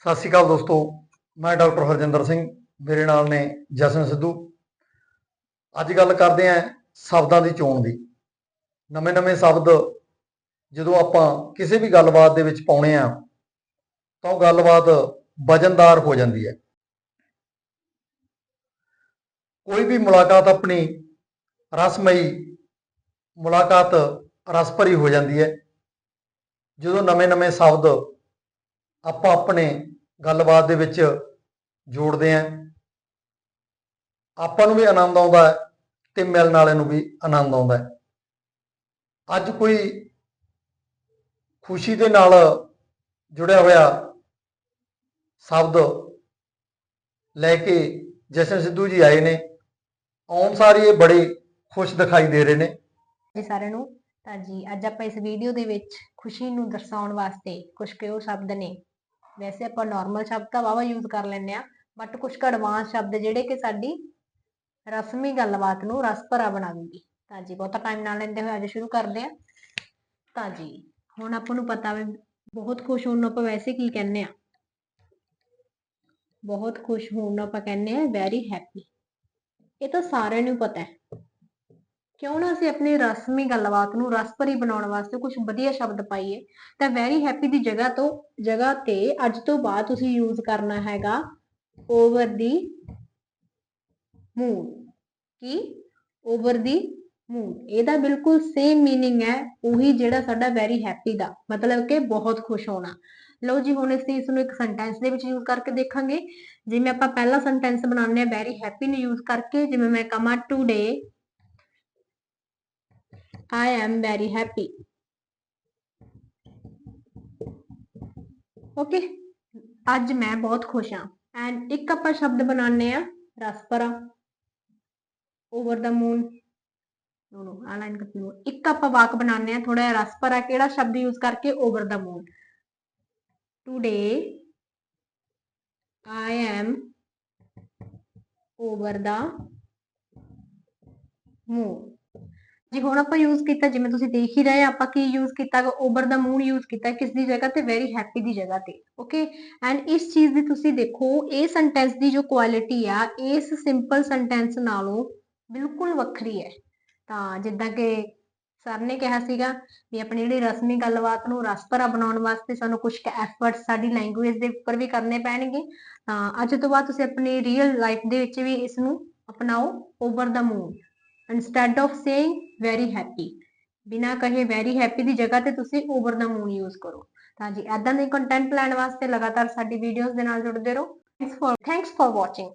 ਸਤਿ ਸ਼੍ਰੀ ਅਕਾਲ ਦੋਸਤੋ, ਮੈਂ ਡਾਕਟਰ ਹਰਜਿੰਦਰ ਸਿੰਘ, ਮੇਰੇ ਨਾਲ ਨੇ ਜਸਨ ਸਿੱਧੂ। ਅੱਜ ਗੱਲ ਕਰਦੇ ਆਂ ਸ਼ਬਦਾਂ ਦੀ ਚੋਣ ਦੀ। ਨਵੇਂ-ਨਵੇਂ ਸ਼ਬਦ ਜਦੋਂ ਆਪਾਂ ਕਿਸੇ ਵੀ ਗੱਲਬਾਤ ਦੇ ਵਿੱਚ ਪਾਉਣੇ ਆ ਤਾਂ ਉਹ ਗੱਲਬਾਤ ਵਜਨਦਾਰ ਹੋ ਜਾਂਦੀ ਹੈ। ਕੋਈ ਵੀ ਮੁਲਾਕਾਤ ਆਪਣੀ ਰਸਮਈ ਮੁਲਾਕਾਤ ਰਸ ਭਰੀ ਹੋ ਜਾਂਦੀ ਹੈ। ਜਦੋਂ ਨਵੇਂ-ਨਵੇਂ ਸ਼ਬਦ ਆਪਾਂ ਆਪਣੇ ਗੱਲਬਾਤ ਦੇ ਵਿੱਚ ਜੋੜਦੇ ਆਂ। ਆਪਾਂ ਨੂੰ ਵੀ ਆਨੰਦ ਆਉਂਦਾ ਹੈ ਤੇ ਮਿਲਣ ਵਾਲੇ ਨੂੰ ਵੀ ਆਨੰਦ ਆਉਂਦਾ ਹੈ। ਅੱਜ ਕੋਈ ਖੁਸ਼ੀ ਦੇ ਨਾਲ ਜੁੜਿਆ ਹੋਇਆ ਸ਼ਬਦ ਲੈ ਕੇ ਜਸ਼ਨ ਸਿੱਧੂ ਜੀ ਆਏ ਨੇ। ਆਉਣ ਸਾਰੀ ਇਹ ਬੜੇ ਖੁਸ਼ ਦਿਖਾਈ ਦੇ ਰਹੇ ਨੇ। ਜੀ ਸਾਰਿਆਂ ਨੂੰ। ਤਾਂ ਜੀ, ਅੱਜ ਆਪਾਂ ਇਸ ਵੀਡੀਓ ਦੇ ਵਿੱਚ ਖੁਸ਼ੀ ਨੂੰ ਦਰਸਾਉਣ ਵਾਸਤੇ ਕੁਝ ਕਿਉਂ ਸ਼ਬਦ ਨੇ। ਵੈਸੇ ਆਪਾਂ ਨਾਰਮਲ ਸ਼ਬਦ ਤਾਂ ਵਾਵਾ ਯੂਜ਼ ਕਰ ਲੈਂਦੇ ਆ ਬਟ ਕੁਝ ਕੁ ਐਡਵਾਂਸ ਸ਼ਬਦ ਜਿਹੜੇ ਕਿ ਸਾਡੀ ਰਸਮੀ ਗੱਲਬਾਤ ਨੂੰ ਰਸ ਭਰਾ ਬਣਾ ਤਾਂ ਜੀ ਬਹੁਤਾ ਟਾਈਮ ਨਾ ਲੈਂਦੇ ਹੋਏ ਅੱਜ ਸ਼ੁਰੂ ਕਰਦੇ ਆ ਤਾਂ ਜੀ ਹੁਣ ਆਪਾਂ ਨੂੰ ਪਤਾ ਵੀ ਬਹੁਤ ਖੁਸ਼ ਹੋਣ ਨੂੰ ਆਪਾਂ ਵੈਸੇ ਕੀ ਕਹਿੰਦੇ ਆ ਬਹੁਤ ਖੁਸ਼ ਹੋਣ ਨੂੰ ਆਪਾਂ ਕਹਿੰਦੇ ਆ ਵੈਰੀ ਹੈਪੀ ਇਹ ਤਾਂ ਸਾਰਿਆਂ ਨੂੰ ਪਤਾ ਹੈ। ਕਿਉਂ ਨਾ ਅਸੀਂ ਆਪਣੀ ਰਸਮੀ ਗੱਲਬਾਤ ਨੂੰ ਰਸ ਭਰੀ ਬਣਾਉਣ ਵਾਸਤੇ ਕੁਝ ਵਧੀਆ ਸ਼ਬਦ ਪਾਈਏ ਤਾਂ ਵੈਰੀ ਹੈਪੀ ਦੀ ਜਗ੍ਹਾ ਤੋਂ ਜਗ੍ਹਾ ਤੇ ਅੱਜ ਤੋਂ ਬਾਅਦ ਤੁਸੀਂ ਯੂਜ਼ ਕਰਨਾ ਹੈਗਾ ਓਵਰ ਦੀ ਮੂਨ ਕੀ ਓਵਰ ਦੀ ਮੂਨ ਇਹਦਾ ਬਿਲਕੁਲ ਸੇਮ मीनिंग ਹੈ ਉਹੀ ਜਿਹੜਾ ਸਾਡਾ ਵੈਰੀ ਹੈਪੀ ਦਾ ਮਤਲਬ ਕਿ ਬਹੁਤ ਖੁਸ਼ ਹੋਣਾ ਲਓ ਜੀ ਹੁਣ ਅਸੀਂ ਇਸ ਨੂੰ ਇੱਕ ਸੈਂਟੈਂਸ ਦੇ ਵਿੱਚ ਯੂਜ਼ ਕਰਕੇ ਦੇਖਾਂਗੇ ਜਿਵੇਂ ਆਪਾਂ ਪਹਿਲਾ ਸੈਂਟੈਂਸ ਬਣਾਉਂਦੇ ਆ ਵੈਰੀ ਹੈਪੀ ਨੂੰ ਯੂਜ਼ ਕਰਕੇ ਜਿਵੇਂ ਮੈਂ ਕਹਾਂ today I am very happy. Okay, ਅੱਜ ਮੈਂ ਬਹੁਤ ਖੁਸ਼ ਹਾਂ ਐਂਡ ਇੱਕ ਆਪਾਂ ਸ਼ਬਦ ਬਣਾਉਂਦੇ ਆ ਰਸਪਰਾ ਓਵਰ ਦਾ ਮੂਨ ਨੋ ਨੋ ਆ ਲਾਈਨ ਕੱਟ ਲਓ ਇੱਕ ਆਪਾਂ ਵਾਕ ਬਣਾਉਂਦੇ ਆ ਥੋੜਾ ਜਿਹਾ ਰਸਪਰਾ ਕਿਹੜਾ ਸ਼ਬਦ ਯੂਜ਼ ਕਰਕੇ over the moon today I am over the moon. ਜੀ ਹੁਣ ਆਪਾਂ ਯੂਜ਼ ਕੀਤਾ, ਜਿਵੇਂ ਤੁਸੀਂ ਦੇਖ ਹੀ ਰਹੇ ਆਪਾਂ ਕੀ ਯੂਜ਼ ਕੀਤਾ ਓਵਰ ਦਾ ਮੂਨ ਯੂਜ਼ ਕੀਤਾ ਕਿਸ ਦੀ ਜਗ੍ਹਾ ਤੇ? ਵੈਰੀ ਹੈਪੀ ਦੀ ਜਗ੍ਹਾ ਤੇ ਓਕੇ ਐਂਡ ਇਸ ਚੀਜ਼ ਦੀ ਤੁਸੀਂ ਦੇਖੋ, ਇਹ ਸੈਂਟੈਂਸ ਦੀ ਜੋ ਕੁਆਲਿਟੀ ਆ, ਇਸ ਸਿੰਪਲ ਸੈਂਟੈਂਸ ਨਾਲੋਂ ਬਿਲਕੁਲ ਵੱਖਰੀ ਹੈ। ਤਾਂ ਜਿੱਦਾਂ ਕਿ ਸਰ ਨੇ ਕਿਹਾ ਸੀਗਾ ਵੀ ਆਪਣੀ ਜਿਹੜੀ ਰਸਮੀ ਗੱਲਬਾਤ ਨੂੰ ਰਸਭਰਾ ਬਣਾਉਣ ਵਾਸਤੇ ਸਾਨੂੰ ਕੁਝ ਕੁ ਐਫਰਟਸ ਸਾਡੀ ਲੈਂਗੁਏਜ ਦੇ ਉੱਪਰ ਵੀ ਕਰਨੇ ਪੈਣਗੇ। ਤਾਂ ਅੱਜ ਤੋਂ ਬਾਅਦ ਤੁਸੀਂ ਆਪਣੀ ਰੀਅਲ ਲਾਈਫ ਦੇ ਵਿੱਚ ਵੀ ਇਸ ਨੂੰ ਅਪਣਾਓ over the moon instead of saying very happy, ਬਿਨਾ ਕਹੇ ਵੈਰੀ ਹੈਪੀ ਦੀ ਜਗ੍ਹਾ ਤੇ ਤੁਸੀਂ ਓਵਰ ਦਾ ਮੂਨ ਯੂਜ਼ ਕਰੋ। ਤਾਂ ਜੀ ਐਦਾਂ ਦੇ ਕੰਟੈਂਟ ਲੈਣ ਵਾਸਤੇ ਲਗਾਤਾਰ ਸਾਡੀ ਵੀਡੀਓਜ਼ ਦੇ ਨਾਲ ਜੁੜਦੇ ਰਹੋ। Thanks for thanks for watching